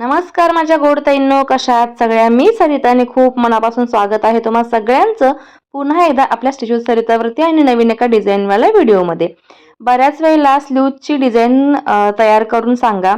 नमस्कार माझ्या गोडताईंनो कशा आहात सगळ्या? मी सरिता आणि खूप मनापासून स्वागत आहे तुम्हा सगळ्यांचं पुन्हा एकदा आपल्या स्टिचू सरितावरती आणि नवीन एका डिझाईनवाल्या व्हिडिओमध्ये. बऱ्याच वेळेला स्लीवची डिझाईन तयार करून सांगा.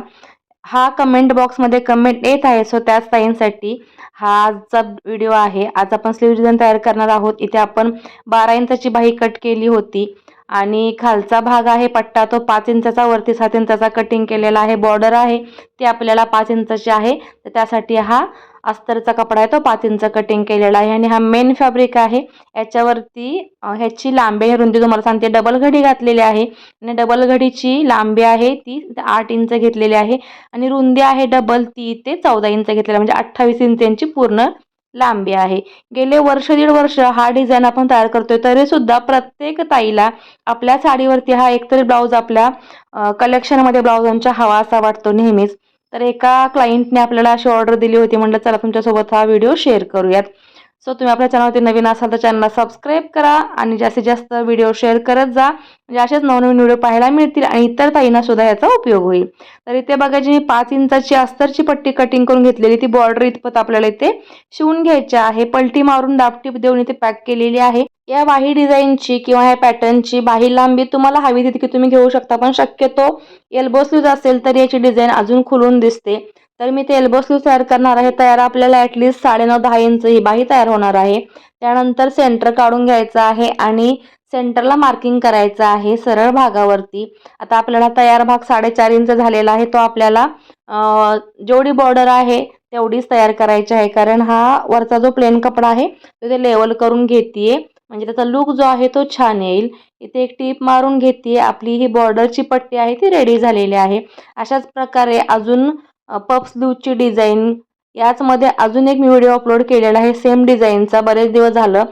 हा कमेंट बॉक्समध्ये कमेंट येत आहे सो त्याच ताईंसाठी हा आजचा व्हिडिओ आहे. आज आपण स्लीव डिझाईन तयार करणार आहोत. इथे आपण बारा इंचाची बाही कट केली होती. आणि खालचा भाग आहे पट्टा. तो पाच इंचाचा वरती सात इंचाचा कटिंग केलेला आहे. बॉर्डर आहे. ती आपल्याला पाच इंचाची आहे. तर त्यासाठी हा अस्तरचा कपडा आहे. तो पाच इंच कटिंग केलेला आहे. आणि हा मेन फॅब्रिक आहे. याच्यावरती ह्याची लांबी आहे. रुंदी तुम्हाला सांगते. डबल घडी घातलेली आहे. आणि डबल घडीची लांबी आहे ती आठ इंच घेतलेली आहे. आणि रुंदी आहे डबल ती ते चौदा इंच घेतलेली आहे. म्हणजे अठ्ठावीस इंचांची पूर्ण लांबी आहे. गेले वर्ष दीड वर्ष हा डिझाईन आपण तयार करतोय तरी सुद्धा प्रत्येक ताईला आपल्या साडीवरती हा एकतरी ब्लाऊज आपल्या कलेक्शनमध्ये ब्लाऊजांच्या हवा असा वाटतो नेहमीच. तर एका क्लायंटने आपल्याला अशी ऑर्डर दिली होती म्हटलं चला तुमच्यासोबत हा व्हिडिओ शेअर करूयात. सो तुम्ही आपल्या चॅनलवरती नवीन असाल तर चॅनलला सबस्क्राईब करा आणि जास्तीत जास्त व्हिडिओ शेअर करत जा. म्हणजे असेच नवनवीन व्हिडिओ पाहायला मिळतील आणि इतर ताईंना सुद्धा याचा उपयोग होईल. तर इथे बघा जी मी पाच इंचाची अस्तरची पट्टी कटिंग करून घेतलेली ती बॉर्डर इतपत आपल्याला इथे शिवून घ्यायची आहे. पलटी मारून दापटीप देऊन इथे पॅक केलेली आहे. या बाही डिझाईनची किंवा या पॅटर्नची बाही लांबी तुम्हाला हवी तितकी तुम्ही घेऊ शकता पण शक्यतो एल्बो स्लीव्ज असेल तर याची डिझाईन अजून खुलून दिसते. तर मी ते एल्बो तयार करणार आहे. तयार आपल्याला ॲटलिस्ट साडेनऊ दहा इंच ही बाही तयार होणार आहे. त्यानंतर सेंटर काढून घ्यायचं आहे आणि सेंटरला मार्किंग करायचं आहे सरळ भागावरती. आता आपल्याला तयार भाग साडेचार इंच झालेला आहे. तो आपल्याला जेवढी बॉर्डर आहे तेवढीच तयार करायची आहे. कारण हा वरचा जो प्लेन कपडा आहे तो ते लेवल करून घेते म्हणजे त्याचा लुक जो आहे तो छान येईल. इथे एक टीप मारून घेते आपली ही बॉर्डरची पट्टी आहे ती रेडी झालेली आहे. अशाच प्रकारे अजून पफ स्लीवची डिझाईन. याचमध्ये अजून एक मी व्हिडिओ अपलोड केलेला आहे सेम डिझाईनचा. बरेच दिवस झालं.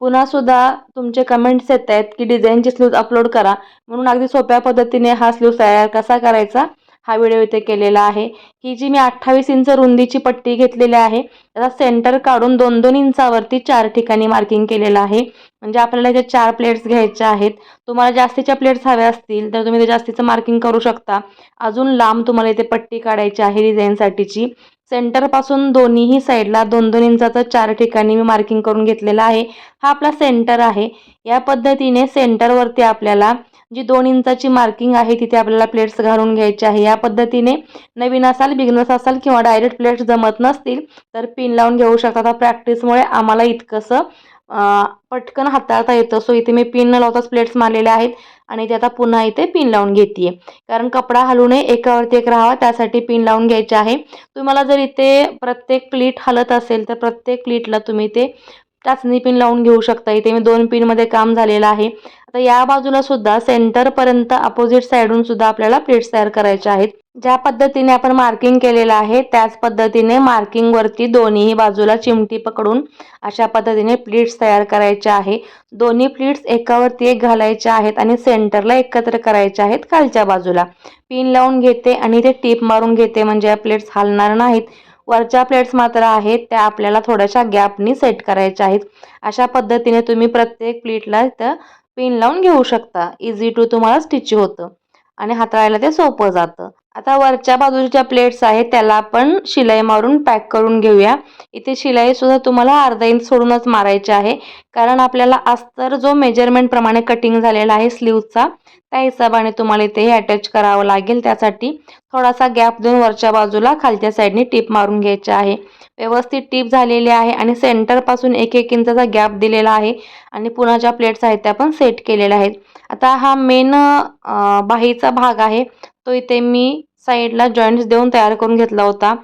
पुन्हा सुद्धा तुमचे कमेंट्स येत आहेत की डिझाईनची स्लीव्ज अपलोड करा. म्हणून अगदी सोप्या पद्धतीने हा स्लूज तयार कसा करायचा? हा व्हिडिओ इथे केलेला आहे. ही जी मी अठ्ठावीस इंच रुंदीची पट्टी घेतलेली आहे त्याचा सेंटर काढून दोन दोन इंचावरती चार ठिकाणी मार्किंग केलेलं आहे. म्हणजे आपल्याला इथे चार प्लेट्स घ्यायच्या आहेत. तुम्हाला जास्तीच्या प्लेट्स हव्या असतील तर तुम्ही ते जास्तीचं मार्किंग करू शकता. अजून लांब तुम्हाला इथे पट्टी काढायची आहे डिझाईनसाठीची सेंटरपासून दोन्हीही साईडला दोन दोन इंचाचं चार ठिकाणी मी मार्किंग करून घेतलेला आहे. हा आपला सेंटर आहे. या पद्धतीने सेंटरवरती आपल्याला जी दोन इंचाची मार्किंग आहे तिथे आपल्याला प्लेट्स घालून घ्यायचे आहे. या पद्धतीने नवीन असाल बिगनर्स असाल किंवा डायरेक्ट प्लेट्स जमत नसतील तर पिन लावून घेऊ शकता. प्रॅक्टिसमुळे आम्हाला इतकंसं पटकन हाताळता येतं. सो इथे मी पिन न लावताच प्लेट्स मारलेल्या आहेत आणि ते आता पुन्हा इथे पिन लावून घेते कारण कपडा हलू नये एकावरती एक राहावा त्यासाठी पिन लावून घ्यायचे आहे. तुम्हाला जर इथे प्रत्येक प्लीट हलत असेल तर प्रत्येक प्लीटला तुम्ही ते टाचणी पिन लावून घेऊ शकता. इथे मी दोन पिनमध्ये काम झालेलं आहे. आता या बाजूला सुद्धा सेंटरपर्यंत अपोजिट साईडून सुद्धा आपल्याला प्लेट्स तयार करायच्या आहेत. ज्या पद्धतीने आपण मार्किंग केलेलं आहे त्याच पद्धतीने मार्किंगवरती दोन्ही बाजूला चिमटी पकडून अशा पद्धतीने प्लीट्स तयार करायच्या आहे. दोन्ही प्लीट्स एकावरती एक घालायच्या आहेत आणि सेंटरला एकत्र करायच्या आहेत खालच्या बाजूला. पिन लावून घेते आणि ते टीप मारून घेते म्हणजे या प्लेट्स हलणार नाहीत. वरच्या प्लेट्स मात्र आहेत त्या आपल्याला थोड्याशा गॅपनी सेट करायच्या आहेत. अशा पद्धतीने तुम्ही प्रत्येक प्लेटला इथं पिन लावून घेऊ शकता. इझी टू तुम्हाला स्टिच होतं. आणि हाताळायला ते सोपं जातं. आता वरच्या बाजूच्या ज्या प्लेट्स आहेत त्याला आपण शिलाई मारून पॅक करून घेऊया. इथे शिलाई सुद्धा तुम्हाला अर्धा इंच सोडूनच मारायची आहे. कारण आपल्याला अस्तर जो मेजरमेंट प्रमाणे कटिंग झालेला आहे स्लीवचा त्या हिशोबाने तुम्हाला इथे अटॅच करावं लागेल. त्यासाठी थोडासा गॅप देऊन वरच्या बाजूला खालच्या साईडने टीप मारून घ्यायची आहे. व्यवस्थित टीप झालेली आहे आणि सेंटरपासून एक एक इंचाचा गॅप दिलेला आहे. आणि पुन्हा ज्या प्लेट्स आहेत त्या पण सेट केलेल्या आहेत. आता हा मेन बाहीचा भाग आहे. तो इथे मी साईडला जॉईंट्स देऊन तयार करून घेतला होता.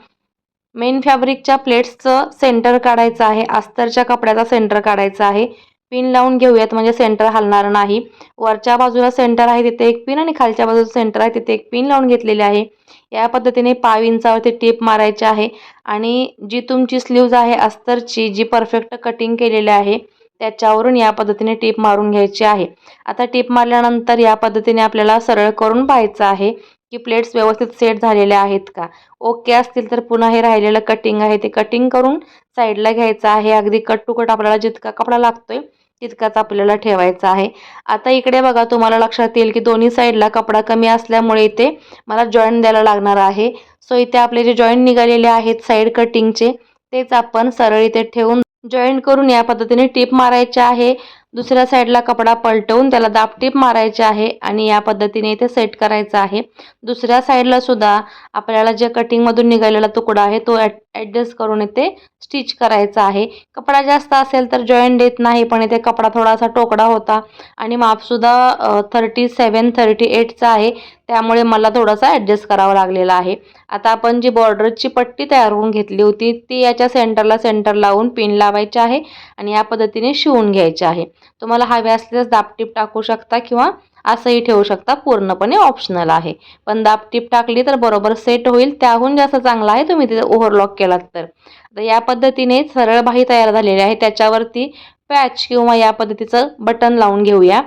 मेन फॅब्रिकच्या प्लेट्सचं सेंटर काढायचं आहे. अस्तरच्या कपड्याचा सेंटर काढायचा आहे. पिन लावून घेऊयात म्हणजे सेंटर हलणार नाही. वरच्या बाजूला सेंटर आहे तिथे एक पिन आणि खालच्या बाजूला सेंटर आहे तिथे एक पिन लावून घेतलेली आहे. या पद्धतीने पाव इंचावरती टीप मारायची आहे. आणि जी तुमची स्लीव्ज आहे अस्तरची जी परफेक्ट कटिंग केलेली आहे त्याच्यावरून या पद्धतीने टीप मारून घ्यायची आहे. आता टीप मारल्यानंतर या पद्धतीने आपल्याला सरळ करून पाहायचं आहे की प्लेट्स व्यवस्थित सेट झालेल्या आहेत का? ओके असतील तर पुन्हा हे राहिलेलं कटिंग आहे ते कटिंग करून साईडला घ्यायचं आहे. अगदी कट टू कट आपल्याला जितका कपडा लागतोय तितकाच आपल्याला ठेवायचा आहे. आता इकडे बघा तुम्हाला लक्षात येईल की दोन्ही साईडला कपडा कमी असल्यामुळे इथे मला जॉईंट द्यायला लागणार आहे. सो इथे आपले जे जॉईंट निघालेले आहेत साईड कटिंगचे तेच आपण सरळ इथे ठेवून जॉईंट करून या पद्धतीने टीप मारायचे आहे. दुसऱ्या साईडला कपडा पलटवून त्याला दाब टीप मारायचे आहे आणि या पद्धतीने इथे सेट करायचं आहे. दुसऱ्या साईडला सुद्धा आपल्याला जे कटिंगमधून निघालेला तुकडा आहे तो ॲडजस्ट करून इथे स्टिच करायचा आहे. कपडा जास्त असेल तर जॉईंट देत नाही पण इथे कपडा थोडासा टोकडा होता. आणि मापसुद्धा थर्टी सेवन थर्टी एटचा आहे. त्यामुळे मला थोडासा ॲडजस्ट करावा लागलेला आहे. आता आपण जी बॉर्डरची पट्टी तयार करून घेतली होती ती याच्या सेंटरला सेंटर लावून पिन लावायची आहे आणि या पद्धतीने शिवून घ्यायचे आहे. तुम्हाला हवे असल्यास दापटीप टाकू शकता किंवा असंही ठेवू शकता पूर्णपणे ऑप्शनल आहे. पण दापटीप टाकली तर बरोबर सेट होईल त्याहून जास्त चांगला आहे तुम्ही तिथे ओव्हरलॉक केलात तर. आता या पद्धतीने सरळ बाही तयार झालेली आहे त्याच्यावरती पॅच किंवा या पद्धतीचं बटन लावून घेऊया.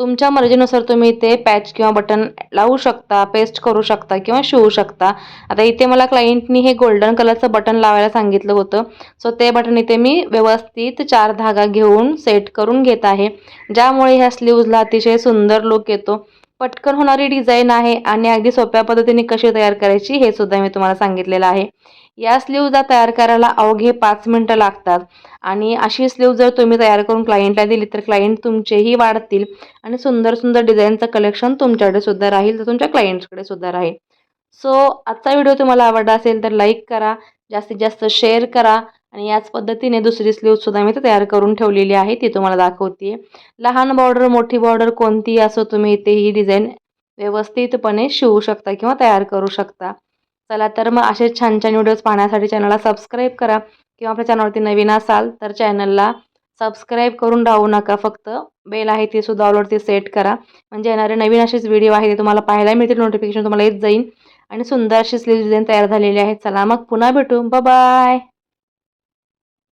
तुमच्या मर्जीनुसार तुम्ही इथे पॅच किंवा बटन लावू शकता पेस्ट करू शकता किंवा शिवू शकता. आता इथे मला क्लायंटनी हे गोल्डन कलरचं बटन लावायला सांगितलं होतं. सो ते बटन इथे मी व्यवस्थित चार धागा घेऊन सेट करून घेत आहे. ज्यामुळे ह्या स्लीव्जला अतिशय सुंदर लुक येतो. पटकन होणारी डिझाईन आहे आणि अगदी सोप्या पद्धतीने कशी तयार करायची हे सुद्धा मी तुम्हाला सांगितलेलं आहे. या स्लीव्जला तयार करायला अवघे पाच मिनटं लागतात आणि अशी स्लीव जर तुम्ही तयार करून क्लायंटला दिली तर क्लायंट तुमचेही वाढतील आणि सुंदर सुंदर डिझाईनचं कलेक्शन तुमच्याकडे सुद्धा राहील तर तुमच्या क्लायंट्सकडे सुद्धा राहील. सो आजचा व्हिडिओ तुम्हाला आवडला असेल तर लाईक करा जास्तीत जास्त शेअर करा. आणि याच पद्धतीने दुसरी स्लीवसुद्धा मी तयार करून ठेवलेली आहे ती तुम्हाला दाखवते लहान बॉर्डर मोठी बॉर्डर कोणतीही असो तुम्ही इथे ही डिझाईन व्यवस्थितपणे शिवू शकता किंवा तयार करू शकता. चला तर मग असे छान छान व्हिडिओज पाहण्यासाठी चॅनलला सबस्क्राईब करा. किंवा आपल्या चॅनलवरती नवीन असाल तर चॅनलला सबस्क्राईब करून राहू नका. फक्त बेल आहे ती सुद्धा ऑलवरती सेट करा. म्हणजे येणारे नवीन असेच व्हिडिओ आहे ते तुम्हाला पाहायला मिळतील नोटिफिकेशन तुम्हाला येत जाईल आणि सुंदर अशी स्लीव डिझाईन तयार झालेली आहे. चला मग पुन्हा भेटू. बाय